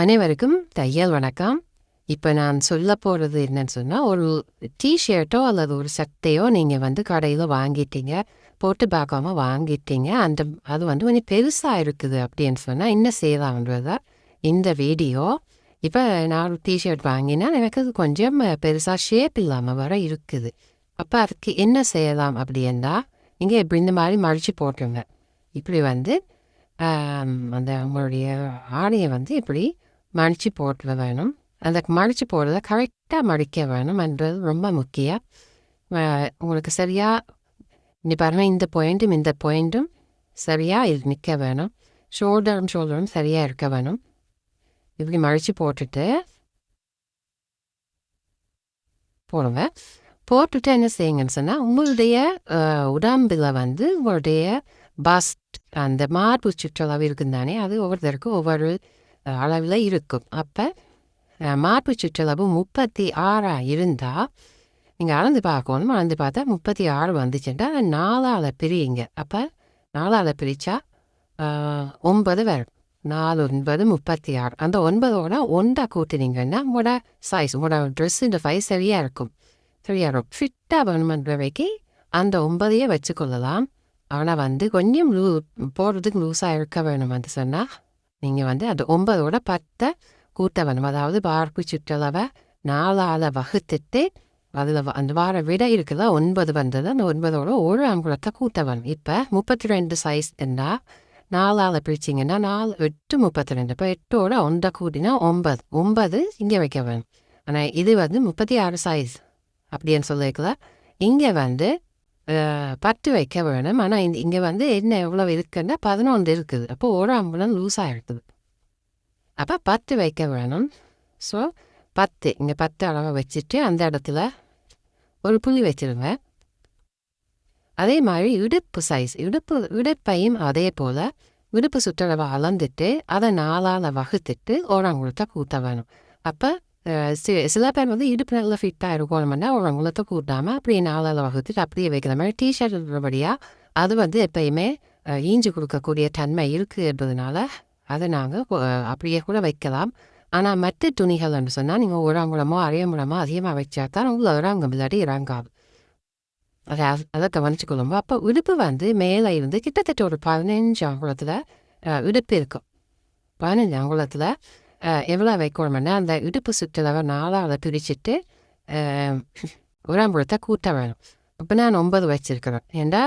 அனைவருக்கும் தையல் வணக்கம். இப்போ நான் சொல்ல போகிறது என்னன்னு சொன்னால் ஒரு டிஷர்ட்டோ அல்லது ஒரு சட்டையோ நீங்கள் வந்து கடையில் வாங்கிட்டீங்க போட்டு பார்க்காம வாங்கிட்டீங்க அந்த அது வந்து கொஞ்சம் பெருசாக இருக்குது அப்படின்னு சொன்னால் என்ன செய்யலாம்ன்றதா இந்த வீடியோ. இப்போ நான் ஒரு டிஷர்ட் வாங்கினா எனக்கு அது கொஞ்சம் பெருசாக ஷேப் இல்லாமல் வர இருக்குது. அப்போ அதுக்கு என்ன செய்யலாம் அப்படின்னா நீங்கள் இப்படி இந்த மாதிரி மடித்து போட்டுருங்க. இப்படி வந்து அந்த உங்களுடைய ஆடையை வந்து இப்படி மடித்து போட்டு வேணும். அந்த மடித்து போடுறத கரெக்டாக மடிக்க வேணும்ன்றது ரொம்ப முக்கியம். உங்களுக்கு சரியாக நீ பாருங்கள் இந்த பாயிண்ட்டும் இந்த பாயிண்ட்டும் சரியாக இது நிற்க வேணும். ஷோல்டரும் ஷோல்டரும் சரியாக இருக்க வேணும். இப்படி மடித்து போட்டுட்டு போடுங்க. போட்டுட்டு என்ன செய்யுங்கன்னு சொன்னால் உங்களுடைய உடம்புல வந்து உங்களுடைய பஸ்ட் அந்த மார்பு சுற்றளவு இருக்கும் தானே அது ஒவ்வொருத்தருக்கும் ஒவ்வொரு அளவில் இருக்கும். அப்போ மார்பு சுற்றளவு முப்பத்தி ஆறாக இருந்தால் நீங்கள் அளந்து பார்க்கணும். அளந்து பார்த்தா முப்பத்தி ஆறு வந்துச்சுட்டா நாலால் பிரியுங்க. அப்போ நாலால் பிரித்தா ஒன்பது வரும். நாலு ஒன்பது முப்பத்தி ஆறு. அந்த ஒன்பதோட ஒன்றா கூட்டினீங்கன்னா உங்களோட சைஸ் உங்களோட ட்ரெஸ்ஸுன்ற சைஸ் சரியாக இருக்கும். சரியா இருக்கும். ஃபிட்டாக வேணுமன்ற வரைக்கும் அந்த ஒன்பதையே வச்சுக்கொள்ளலாம். ஆனால் வந்து கொஞ்சம் லூ போடுறதுக்கு லூஸாக இருக்க வேணும் வந்து சொன்னால் நீங்கள் வந்து அந்த ஒன்பதோட பத்தை கூட்ட வேணும். அதாவது பார்ப்பு சுற்றளவை நாலால் வகுத்துட்டு அதில் அந்த வார விட இருக்குதா ஒன்பது வந்தது. அந்த ஒன்பதோட ஒரு அங்குலத்தை கூட்ட வேணும். இப்போ முப்பத்தி ரெண்டு சைஸ் இருந்தால் நாலால் பிரிச்சிங்கன்னா நாலு எட்டு முப்பத்தி ரெண்டு இப்போ எட்டோட ஒன்றை கூட்டினா ஒன்பது. ஒன்பது இங்கே வைக்க வேணும். ஆனால் இது வந்து முப்பத்தி ஆறு சைஸ் அப்படின்னு சொல்லியிருக்கலாம் இங்கே வந்து பத்து வைக்க வேணும். ஆனால் இந்த இங்கே வந்து என்ன எவ்வளோ இருக்குன்னா பதினொன்று இருக்குது. அப்போ ஒரு அம்புலம் லூஸாக இருக்குது அப்போ பத்து வைக்க வேணும். ஸோ பத்து. இங்கே பத்து அளவை வச்சுட்டு அந்த இடத்துல ஒரு புள்ளி வச்சிருங்க. அதே மாதிரி இடுப்பு சைஸ் இடுப்பு இடுப்பையும் அதே போல் இடுப்பு சுற்றளவை அளந்துட்டு அதை நாளால் வகுத்துட்டு ஓரங்குளத்தை கூட்ட வேணும். அப்போ சில பேர் வந்து இடுப்பு நல்லா ஃபிட்டாக இருக்கணும்னா ஓரங்குளத்தை கூட்டாமல் அப்படியே நாளில் வகுத்துட்டு அப்படியே வைக்கிற மாதிரி டிஷர்ட் இருக்கிறபடியாக அது வந்து எப்பயுமே ஈஞ்சு கொடுக்கக்கூடிய தன்மை இருக்குன்றதுனால அதை நாங்கள் அப்படியே கூட வைக்கலாம் ஆனால் மற்ற துணிகள்னு சொன்னால் நீங்கள் உரம் மூலமோ அரைய மூலமோ அதிகமாக வச்சா தான் உங்களுக்கு ஒரு அங்கம் இறங்காது அதை அதை கவனிச்சுக்கொள்ளும் அப்போ உடுப்பு வந்து மேலே இருந்து கிட்டத்தட்ட ஒரு பதினஞ்சு அங்குலத்தில் உடுப்பு இருக்கும் பதினஞ்சு அங்குலத்தில் எவ்வளோ வைக்கணும்னா அந்த இடுப்பு சுற்றளவை நாலாவது பிரிச்சுட்டு உரம் ஒரு கூட்ட வேணும். இப்போ நான் ஒன்பது வச்சுருக்கிறேன். ஏண்டா?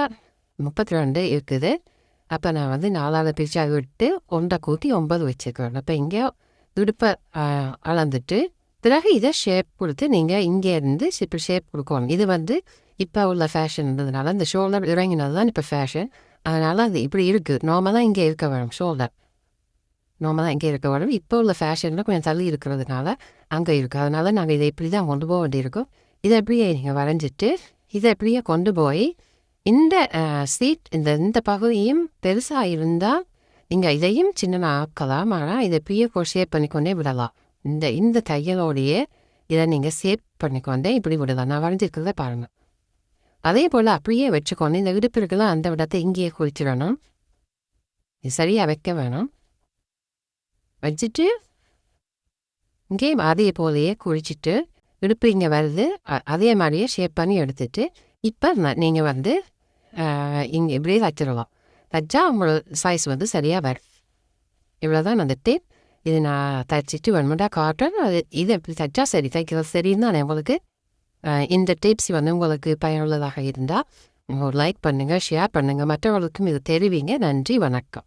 முப்பத்தி ரெண்டு இருக்குது. அப்போ நான் வந்து நாலாவது பிரித்து அதை விட்டு ஒன்றை கூட்டி ஒன்பது வச்சிருக்கிறேன். அப்போ இங்கே துடுப்பை அளந்துட்டு பிறகு இதை ஷேப் கொடுத்து நீங்கள் இங்கே இருந்து இப்போ ஷேப் கொடுக்கணும். இது வந்து இப்போ உள்ள ஃபேஷன்ன்றதுனால இந்த ஷோல்டர் இறங்கினது தான் இப்போ ஃபேஷன் அதனால் அது இப்படி இருக்குது நார்மலாக இங்கே இருக்க வேணும் ஷோல்டர் நார்மலாக இங்கே இருக்க வேணும் இப்போ உள்ள ஃபேஷனில் கொஞ்சம் தள்ளி இருக்கிறதுனால அங்கே இருக்குது அதனால நாங்கள் இதை இப்படி தான் கொண்டு போக வேண்டியிருக்கோம். இதை அப்படியே நீங்கள் வரைஞ்சிட்டு இதை அப்படியே கொண்டு போய் இந்த சீட் இந்த இந்த பகுதியும் பெருசாக இருந்தால் நீங்கள் இதையும் சின்னதாக ஆக்கலாம் ஆனால் இதை அப்படியே ஷேப் பண்ணிக்கொண்டே விடலாம். இந்த இந்த தையலோடையே இதை நீங்கள் ஷேப் பண்ணிக்கொண்டே இப்படி விடலாம். நான் வரைஞ்சிருக்கிறத பாருங்கள் அதே போல் அப்படியே வச்சுக்கொண்டு இந்த இடுப்பு இருக்கலாம் அந்த விடத்தை இங்கேயே குளிச்சிடணும் இது சரியாக வைக்க வேணும். வச்சுட்டு இங்கேயும் அதே போலயே குளிச்சுட்டு இடுப்பு இங்கே வருது அதே மாதிரியே ஷேப் பண்ணி எடுத்துட்டு இப்போ நீங்கள் வந்து இங்கே இப்படியே தைச்சிடலாம். தைச்சா உங்களோட சைஸ் வந்து சரியாக வரும். இவ்வளோதான் அந்த டேப் இது நான் தைச்சிட்டு வேணுமெண்டா காட்டுறேன் அது இது எப்படி தைச்சா சரி தைக்கிறது சரின்னு தானே உங்களுக்கு இந்த டிப்ஸ் வந்து உங்களுக்கு பயனுள்ளதாக இருந்தால் ஒரு லைக் பண்ணுங்கள் ஷேர் பண்ணுங்கள் மற்றவர்களுக்கும் இது தெரிவிங்க. நன்றி வணக்கம்.